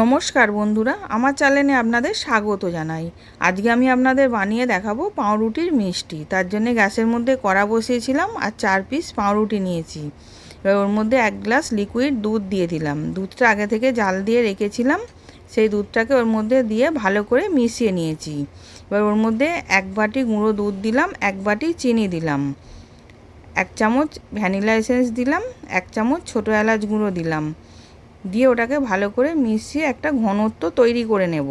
নমস্কার বন্ধুরা, আমার চ্যানেলে আপনাদের স্বাগত জানাই। আজকে আমি আপনাদের বানিয়ে দেখাবো পাউরুটির মিষ্টি। তার জন্য গ্যাসের মধ্যে কড়া বসিয়েছিলাম আর চার পিস পাউরুটি নিয়েছি। এবার ওর মধ্যে এক গ্লাস লিকুইড দুধ দিয়ে দিলাম। দুধটা আগে থেকে জাল দিয়ে রেখেছিলাম। সেই দুধটাকে ওর মধ্যে দিয়ে ভালো করে মিশিয়ে নিয়েছি। এবার ওর মধ্যে এক বাটি গুঁড়ো দুধ দিলাম, এক বাটি চিনি দিলাম। এক চামচ ভ্যানিলা এসেন্স দিলাম, এক চামচ ছোটো এলাচ গুঁড়ো দিলাম। দিয়ে ওটাকে ভালো করে মিশিয়ে একটা ঘনত্ব তৈরি করে নেব।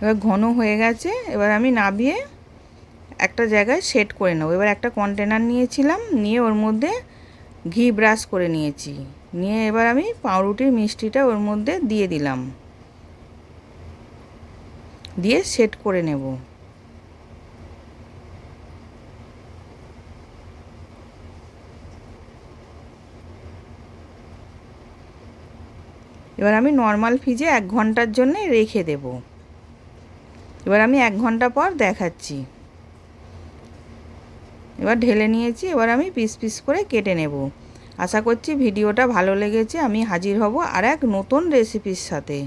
এবার ঘন হয়ে গেছে, এবার আমি নাবিয়ে একটা জায়গায় সেট করে নেব। এবার একটা কন্টেনার নিয়েছিলাম, নিয়ে ওর মধ্যে ঘি ব্রাশ করে নিয়েছি। নিয়ে এবার আমি পাউরুটির মিষ্টিটা ওর মধ্যে দিয়ে দিলাম। দিয়ে সেট করে নেব। এবার আমি নর্মাল ফ্রিজে এক ঘণ্টার জন্য রেখে দেব। এবার আমি এক ঘণ্টা পর দেখাচ্ছি। এবার ঢেলে নিয়েছি, এবার আমি পিস পিস করে কেটে নেব। আশা করছি ভিডিওটা ভালো লেগেছে, আমি হাজির হব আর এক নতুন রেসিপির সাথে।